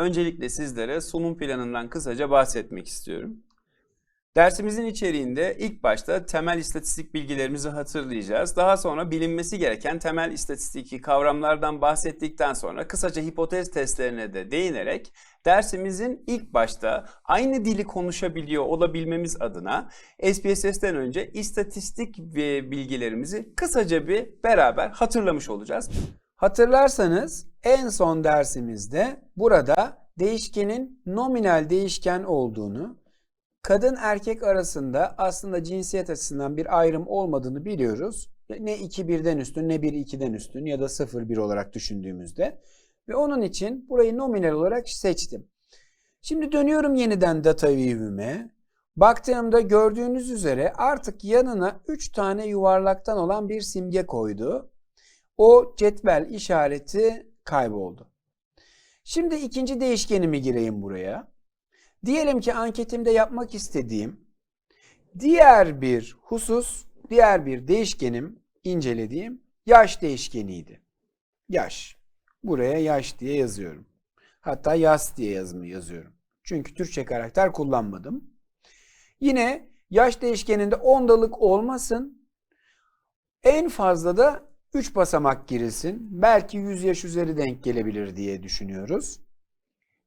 Öncelikle sizlere sunum planından kısaca bahsetmek istiyorum. Dersimizin içeriğinde ilk başta temel istatistik bilgilerimizi hatırlayacağız. Daha sonra bilinmesi gereken temel istatistiki kavramlardan bahsettikten sonra kısaca hipotez testlerine de değinerek dersimizin ilk başta aynı dili konuşabiliyor olabilmemiz adına SPSS'ten önce istatistik ve bilgilerimizi kısaca bir beraber hatırlamış olacağız. Hatırlarsanız en son dersimizde burada değişkenin nominal değişken olduğunu, kadın erkek arasında aslında cinsiyet açısından bir ayrım olmadığını biliyoruz. Ne 2 birden üstün ne 1 2'den üstün ya da 0 1 olarak düşündüğümüzde. Ve onun için burayı nominal olarak seçtim. Şimdi dönüyorum yeniden data view'üme. Baktığımda gördüğünüz üzere artık yanına 3 tane yuvarlaktan olan bir simge koydu. O cetvel işareti kayboldu. Şimdi ikinci değişkenimi gireyim buraya. Diyelim ki anketimde yapmak istediğim diğer bir husus, diğer bir değişkenim incelediğim yaş değişkeniydi. Yaş. Buraya yaş diye yazıyorum. Hatta yaz diye yazımı yazıyorum. Çünkü Türkçe karakter kullanmadım. Yine yaş değişkeninde ondalık olmasın. En fazla da 3 basamak girilsin. Belki 100 yaş üzeri denk gelebilir diye düşünüyoruz.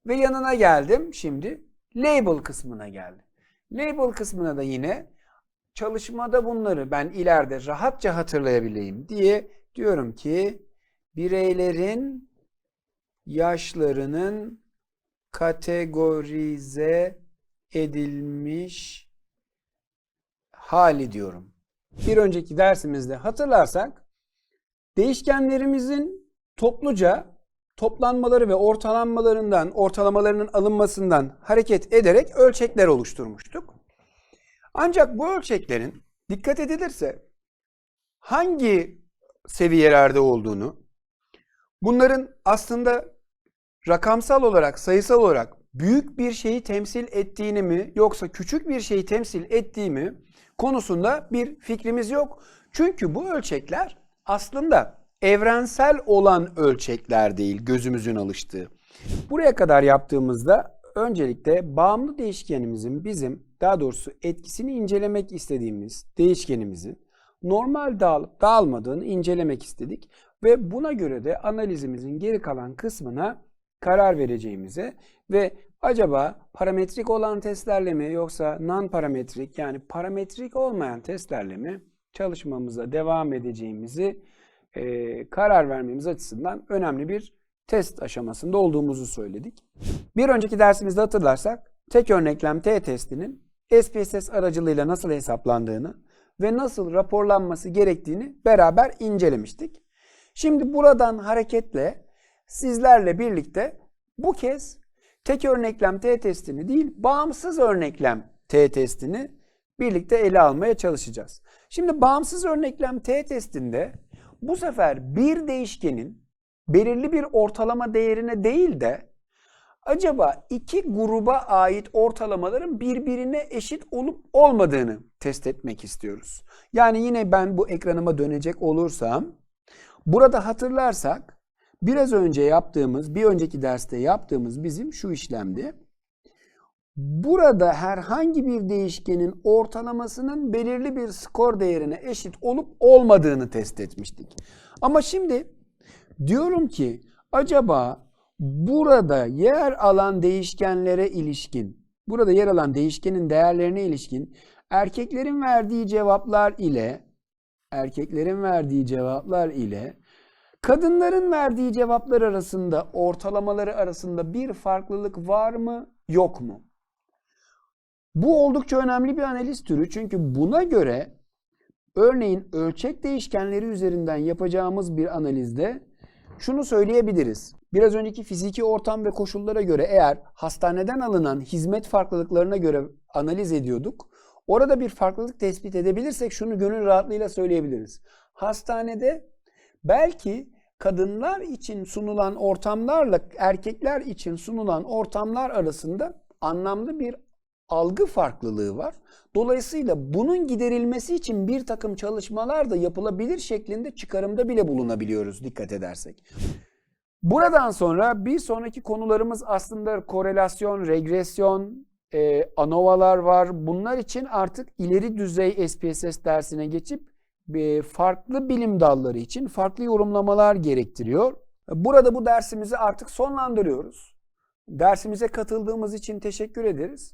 Ve yanına geldim şimdi label kısmına geldim. Label kısmına da yine çalışmada bunları ben ileride rahatça hatırlayabileyim diye diyorum ki bireylerin yaşlarının kategorize edilmiş hali diyorum. Bir önceki dersimizde hatırlarsak değişkenlerimizin topluca toplanmaları ve ortalanmalarından, ortalamalarının alınmasından hareket ederek ölçekler oluşturmuştuk. Ancak bu ölçeklerin dikkat edilirse hangi seviyelerde olduğunu, bunların aslında rakamsal olarak, sayısal olarak büyük bir şeyi temsil ettiğini mi yoksa küçük bir şeyi temsil ettiği mi konusunda bir fikrimiz yok. Çünkü bu ölçekler aslında evrensel olan ölçekler değil gözümüzün alıştığı. Buraya kadar yaptığımızda öncelikle bağımlı değişkenimizin bizim daha doğrusu etkisini incelemek istediğimiz değişkenimizin normal dağılıp dağılmadığını incelemek istedik ve buna göre de analizimizin geri kalan kısmına karar vereceğimize ve acaba parametrik olan testlerle mi yoksa non parametrik yani parametrik olmayan testlerle mi çalışmamıza devam edeceğimizi e, karar vermemiz açısından önemli bir test aşamasında olduğumuzu söyledik. Bir önceki dersimizde hatırlarsak tek örneklem T testinin SPSS aracılığıyla nasıl hesaplandığını ve nasıl raporlanması gerektiğini beraber incelemiştik. Şimdi buradan hareketle sizlerle birlikte bu kez tek örneklem T testini değil, bağımsız örneklem T testini birlikte ele almaya çalışacağız. Şimdi bağımsız örneklem T testinde bu sefer bir değişkenin belirli bir ortalama değerine değil de acaba iki gruba ait ortalamaların birbirine eşit olup olmadığını test etmek istiyoruz. Yani yine ben bu ekranıma dönecek olursam burada hatırlarsak biraz önce yaptığımız, bir önceki derste yaptığımız bizim şu işlemdi. Burada herhangi bir değişkenin ortalamasının belirli bir skor değerine eşit olup olmadığını test etmiştik. Ama şimdi diyorum ki acaba burada yer alan değişkenlere ilişkin, burada yer alan değişkenin değerlerine ilişkin erkeklerin verdiği cevaplar ile erkeklerin verdiği cevaplar ile kadınların verdiği cevaplar arasında ortalamaları arasında bir farklılık var mı yok mu? Bu oldukça önemli bir analiz türü çünkü buna göre örneğin ölçek değişkenleri üzerinden yapacağımız bir analizde şunu söyleyebiliriz. Biraz önceki fiziki ortam ve koşullara göre eğer hastaneden alınan hizmet farklılıklarına göre analiz ediyorduk. Orada bir farklılık tespit edebilirsek şunu gönül rahatlığıyla söyleyebiliriz. Hastanede belki kadınlar için sunulan ortamlarla erkekler için sunulan ortamlar arasında anlamlı bir algı farklılığı var. Dolayısıyla bunun giderilmesi için bir takım çalışmalar da yapılabilir şeklinde çıkarımda bile bulunabiliyoruz dikkat edersek. Buradan sonra bir sonraki konularımız aslında korelasyon, regresyon, e, ANOVA'lar var. Bunlar için artık ileri düzey SPSS dersine geçip e, farklı bilim dalları için farklı yorumlamalar gerektiriyor. Burada bu dersimizi artık sonlandırıyoruz. Dersimize katıldığımız için teşekkür ederiz.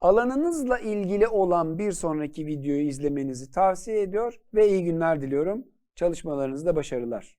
Alanınızla ilgili olan bir sonraki videoyu izlemenizi tavsiye ediyor ve iyi günler diliyorum. Çalışmalarınızda başarılar.